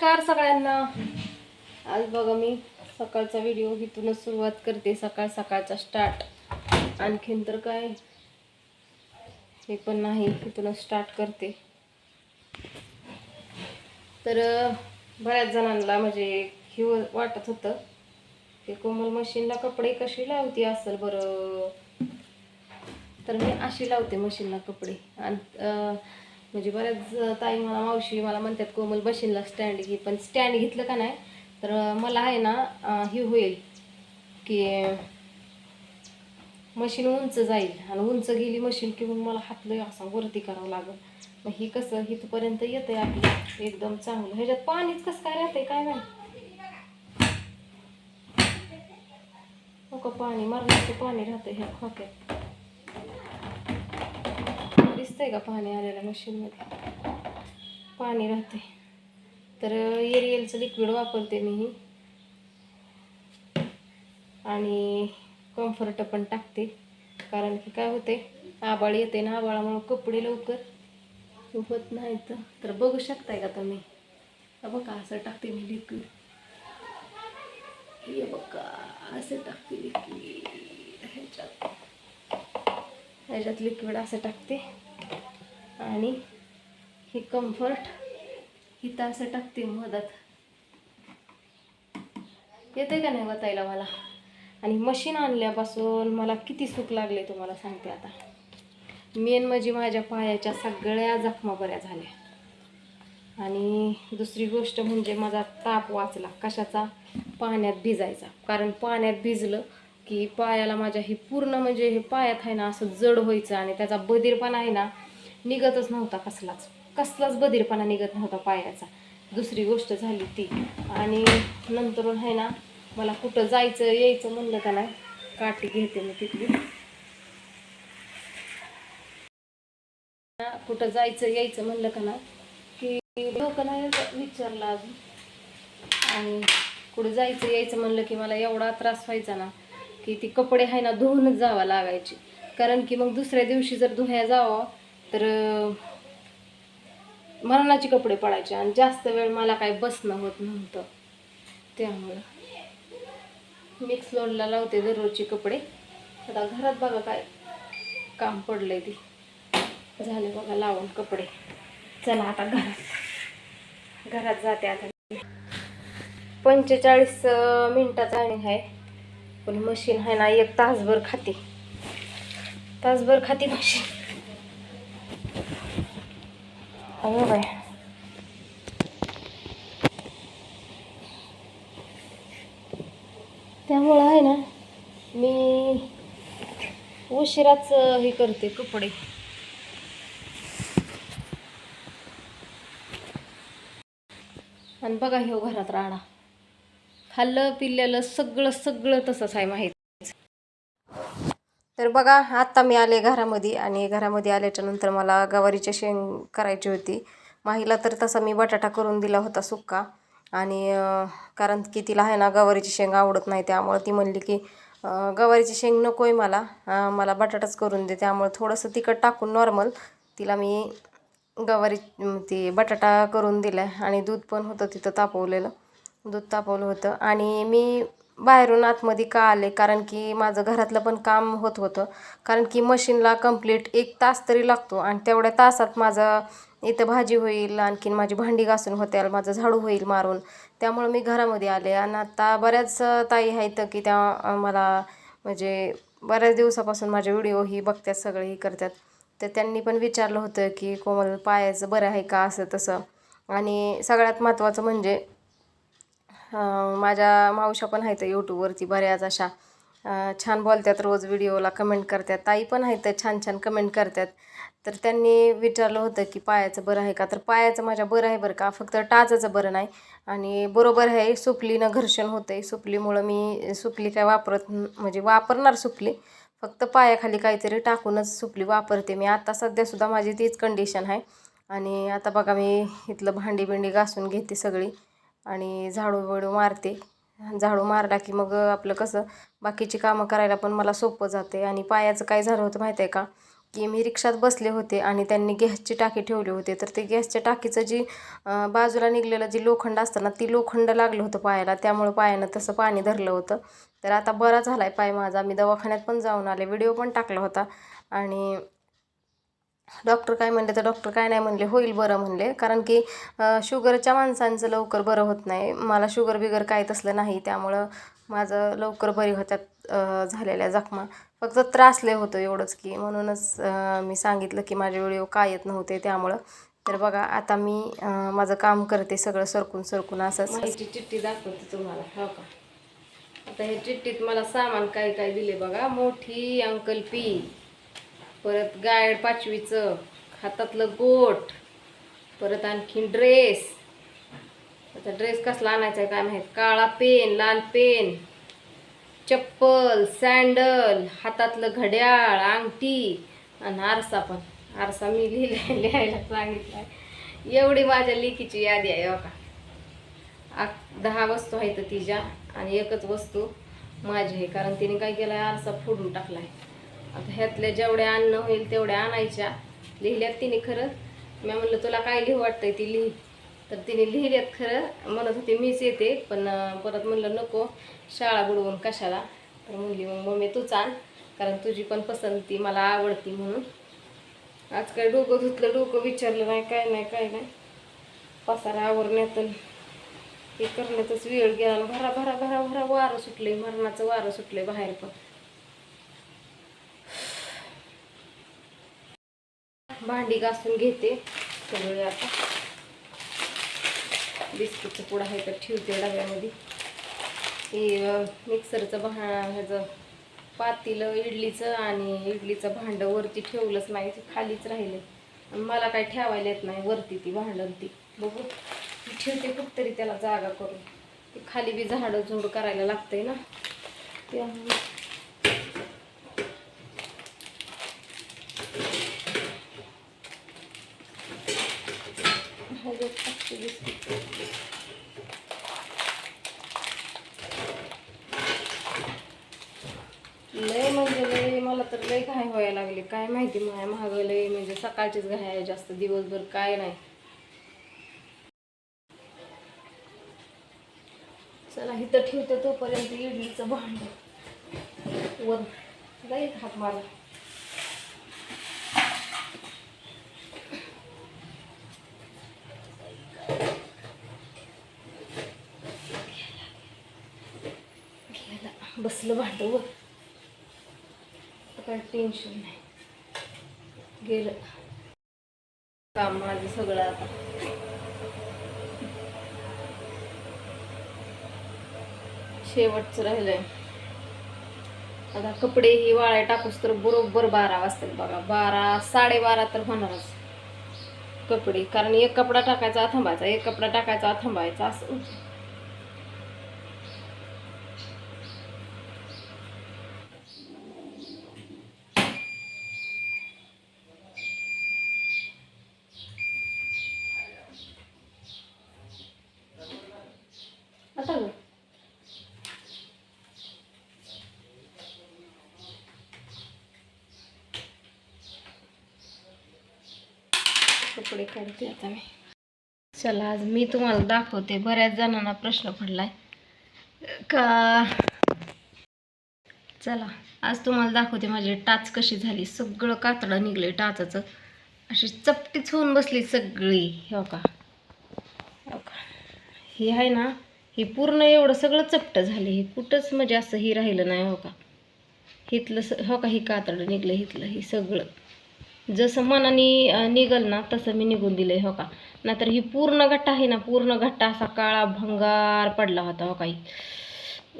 नमस्कार सगळ्यांना. आज बघा मी सकाळचा व्हिडिओ इथूनच सुरुवात करते सकाळ सकाळचा स्टार्ट आणखीन तर काय? हे पण नाही इथूनच स्टार्ट करते. तर बऱ्याच जणांना म्हणजे हे वाटत होतं की कोमल मशीनला कपडे कशी लावती असेल बरं? तर मी अशी लावते मशीनला कपडे. आणि अं, म्हणजे बऱ्याच ताई मला मावशी मला म्हणतात कोमल बशीनला स्टँड घे. पण स्टँड घेतलं का नाही तर मला आहे ना हे होईल की मशीन उंच जाईल. आणि उंच गेली मशीन की मग मला हात लय असा वरती करावं लागेल. मग ही कसं इथपर्यंत आहे आपलं. एकदम चांगलं. ह्याच्यात पाणीच कसं काय राहतंय काय नाही हो का पाणी. मरणाचं पाणी राहतं ह्या खोक्यात. दिसतंय का पाणी आलेलं मशीनमध्ये? पाणी राहते तर एरियलचं लिक्विड वापरते मी. ही आणि कम्फर्ट पण टाकते. कारण की काय होते आबाळ येते ना आबाळामुळं कपडे लवकर होत नाहीत. तर बघू शकताय का तुम्ही? बघा असं टाकते मी लिक्विड हे बघा असं टाकते लिक्विड ह्याच्यात. ह्याच्यात लिक्विड असं टाकते. आणि हे कम्फर्ट हिथं असं टाकते मदत येते का नाही बतायला मला? आणि मशीन आणल्यापासून मला किती सुख लागले तुम्हाला सांगते आता. मेन म्हणजे माझ्या पायाच्या सगळ्या जखमा बऱ्या झाल्या. आणि दुसरी गोष्ट म्हणजे माझा ताप वाचला. कशाचा? पाण्यात भिजायचा. कारण पाण्यात भिजलं की पायाला माझ्या हे पूर्ण म्हणजे हे पायात आहे ना असं जड व्हायचं आणि त्याचा बधीरपणा आहे ना निघतच नव्हता कसलाच. कसलाच बधीरपणा निघत नव्हता पायाचा दुसरी गोष्ट झाली ती. आणि नंतरून आहे ना मला कुठं जायचं यायचं म्हणलं का नाही काठी घेते मी तिथली. कुठं जायचं यायचं म्हणलं का ना की लोकं नाही विचारलं अजून. आणि कुठं जायचं यायचं म्हणलं की मला एवढा त्रास व्हायचा ना की ती कपडे आहे ना धुवूनच जावा लागायची. कारण की मग दुसऱ्या दिवशी जर धुया जावं तर मरणाचे कपडे पडायचे आणि जास्त वेळ मला काही बसणं होत नव्हतं. त्यामुळं मिक्स लोडला लावते दररोजचे कपडे. आता घरात बघा काय काम पडलंय ती. झाले बघा लावून कपडे. चला आता घरात. घरात जाते आता पंचेचाळीस मिनटाचा आणि आहे. पण मशीन आहे ना एक तासभर खाते. तासभर खाते मशीन. अगं बाय त्यामुळं आहे ना मी उशिराच हे करते कपडे. आणि बघा हे घरात राडा. खाल्लं पिल्लेलं सगळं सगळं तसंच आहे माहीत. तर बघा आत्ता मी आले घरामध्ये आणि घरामध्ये आल्याच्यानंतर मला गवारीची शेंग करायची होती. माहीला तर तसा मी बटाटा करून दिला होता सुक्का. आणि कारण की तिला आहे ना गवारीची शेंग आवडत नाही त्यामुळं ती म्हणली की गवारीची शेंग नको आहे मला मला बटाटाच करून दे त्यामुळे थोडंसं तिखट टाकून नॉर्मल तिला मी गवारी ती बटाटा करून दिला. आणि दूध पण होतं तिथं तापवलेलं. दूध तापवलं होतं. आणि मी बाहेरून आतमध्ये का आले? कारण की माझं घरातलं पण काम होत होतं. कारण की मशीनला कंप्लीट एक तास तरी लागतो आणि तेवढ्या तासात माझं इथं भाजी होईल आणखीन माझी भांडी घासून होत्याल माझं झाडू होईल मारून. त्यामुळं मी घरामध्ये आले आणि आता बऱ्याच ताई आहेत की त्या मला म्हणजे बऱ्याच दिवसापासून माझे व्हिडिओ ही बघतात सगळे ही करतात तर त्यांनी पण विचारलं होतं की कोमल पायाचं बरं आहे का असं तसं. आणि सगळ्यात महत्त्वाचं म्हणजे माझ्या मावशा पण आहेत यूट्यूबवरती बऱ्याच अशा. छान बोलतात रोज व्हिडिओला कमेंट करतात. ताई पण आहेत छान छान कमेंट करतात. तर त्यांनी विचारलं होतं की पायाचं बरं आहे का? तर पायाचं माझ्या बरं आहे बरं का? फक्त टाचाचं बरं नाही. आणि बरोबर आहे सुपलीनं घर्षण होतं आहे सुपलीमुळं मी सुपली काय वापरत म्हणजे वापरणार सुपली. फक्त पायाखाली काहीतरी टाकूनच सुपली वापरते मी. आता सध्यासुद्धा माझी तीच कंडिशन आहे. आणि आता बघा मी इथलं भांडी बिंडी घासून घेते सगळी. आणि झाडू बिडू मारते. झाडू मारला की मग आपलं कसं बाकीची कामं करायला पण मला सोपं जाते. आणि पायाचं काय झालं होतं माहिती आहे का? की मी रिक्षात बसले होते आणि त्यांनी गॅसची टाकी ठेवली होती. तर ते गॅसच्या टाकीचं जी बाजूला निघलेलं जी लोखंड असतं ना ती लोखंड लागलं होतं पायाला. त्यामुळं पायानं तसं पाणी धरलं होतं. तर आता बरा झाला आहे पाय माझा. मी दवाखान्यात पण जाऊन आले. व्हिडिओ पण टाकला होता. आणि डॉक्टर काय म्हणले तर डॉक्टर काय नाही म्हणले होईल बरं म्हणले. कारण की शुगरच्या माणसांचं लवकर बरं होत नाही. मला शुगर बिगर काय तसलं नाही. त्यामुळं माझं लवकर बरी होत्यात झालेल्या जखमा. फक्त त्रासले होतो एवढंच की म्हणूनच मी सांगितलं की माझे व्हिडिओ काय येत नव्हते त्यामुळं. तर बघा आता मी माझं काम करते सगळं सरकून सरकून असंच. माहिती चिठ्ठी दाखवते तुम्हाला हो का? आता ह्या चिठ्ठीत मला सामान काय काय दिले बघा. मोठी अंकल पी. परत गायड पाचवीचं हातातलं गोट परत आणखीन ड्रेस. आता ड्रेस कसला आणायचा आहे काय माहीत? काळा पेन लाल पेन चप्पल सँडल हातातलं घड्याळ अंगठी आणि आरसा पण. आरसा मी लिहिला लिहायला सांगितला एवढी माझ्या लिखीची यादी आहे हो का? आक- दहा वस्तू आहेत तिच्या आणि एकच वस्तू माझी आहे. कारण तिने काय केलं आहे आरसा फोडून टाकला आहे आता ह्यातल्या जेवढ्या अन्न होईल तेवढ्या आणायच्या. लिहिल्यात तिने खरं. मी म्हणलं तुला काय लिहू वाटतंय ती लिही. तर तिने लिहिल्यात खरं. म्हणत होते मीच येते. पण परत म्हणलं नको. शाळा बुडवून कशाला? तर म्हणली मग मम्मी तूच आण. कारण तुझी पण पसंती मला आवडती म्हणून. आज काय डोकं धुतलं डोकं विचारलं नाही काय नाही काय नाही. पसारा आवरण्यातून हे करण्यातच वेळ गेला आणि भरा भरा भरा भरा वारं सुटले मरणाचं वारं सुटले बाहेर पण. भांडी घासून घेते. सगळे आता. बिस्किटचं पुडा आहे तर ठेवते डब्यामध्ये. हे मिक्सरचं भा ह्याचं पातीलं इडलीचं आणि इडलीचं भांडं वरती ठेवलंच नाही ते खालीच राहिले. मला काय ठेवायला येत नाही वरती ती भांडण ती. बघू. मी ठेवते कुठतरी त्याला जागा करून. ती खाली बी झाडं झुड करायला लागतंय ना. त्यामुळे ह्याच्यात टाकते बिस्किट लय म्हणजे लय मला तर लय घाय व्हायला लागले. काय माहिती माया महाग लय म्हणजे सकाळचीच घाय आहे जास्त दिवसभर काय नाही. चला इथं ठेवते तोपर्यंत इडलीचं भांड. वर जाईल हात मारा. बसलं भांड काय टेन्शन नाही. गेलं. काम माझं सगळं आता. शेवटचं राहिलंय. आता कपडे ही वाळ्या टाकूस तर बरोबर बारा वाजतात बघा. बारा साडेबारा तर होणारच. कपडे. कारण एक कपडा टाकायचा थांबायचा. एक कपडा टाकायचा थांबायचा. असं आता गं. कपडे काढते आता मी. चला आज मी तुम्हाला दाखवते. बऱ्याच जणांना प्रश्न पडलाय. का? चला आज तुम्हाला दाखवते माझी टाच कशी झाली. सगळं कातडं निघले टाचाचं. अशी चपटीच होऊन बसली सगळी. हो का? हो का? ही आहे ना ही पूर्ण एवढं सगळं चपटं झाले. हे कुठंच म्हणजे असं ही राहिलं नाही हो का? हिथलं स हो का? ही कातडं निघलं हिथलं ही सगळं. जसं मनाने निघल ना तसं मी निघून दिलंय हो का? नाहीतर ही पूर्ण गट्टा आहे ना पूर्ण गट्टा असा काळा भंगार पडला होता हो काही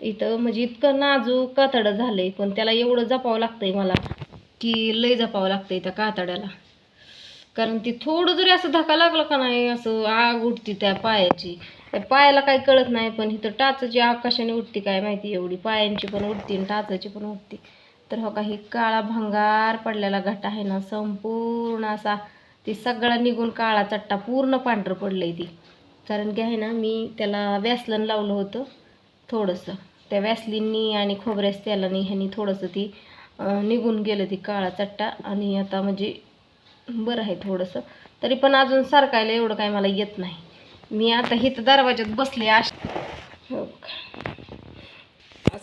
इथं म्हणजे इतकं नाजूक कातडं झालंय पण त्याला एवढं जपावं लागतंय मला की लय जपावं लागतंय त्या कातड्याला. कारण ती थोडं जरी असं धक्का लागला का नाही असं आग उठती त्या पायाची. त्या पायाला काही कळत नाही पण इथं टाचाची आकाशाने कशाने उठती काय माहिती एवढी. पायांची पण उठती आणि टाचाची पण उठती तर हो काही काळा भंगार पडलेला घट आहे ना संपूर्ण असा ती सगळा निघून काळा चट्टा पूर्ण पांढरं पडलंय ती. कारण की आहे ना मी त्याला व्यासलन लावलं होतं थोडंसं. त्या व्यासलींनी आणि खोबऱ्याच तेलाने ह्यानी थोडंसं ती निघून गेलं ती काळा चट्टा. आणि आता म्हणजे बरं आहे थोडंसं. तरी पण अजून सारखायला एवढं काय मला येत नाही. मी आता इथं दरवाज्यात बसले अश. हो का.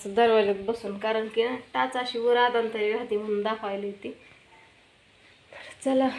असं दरवाज्यात बसून कारण की ना टाच अशी वर आदान तरी राहते म्हणून दाखवायला येते. चला.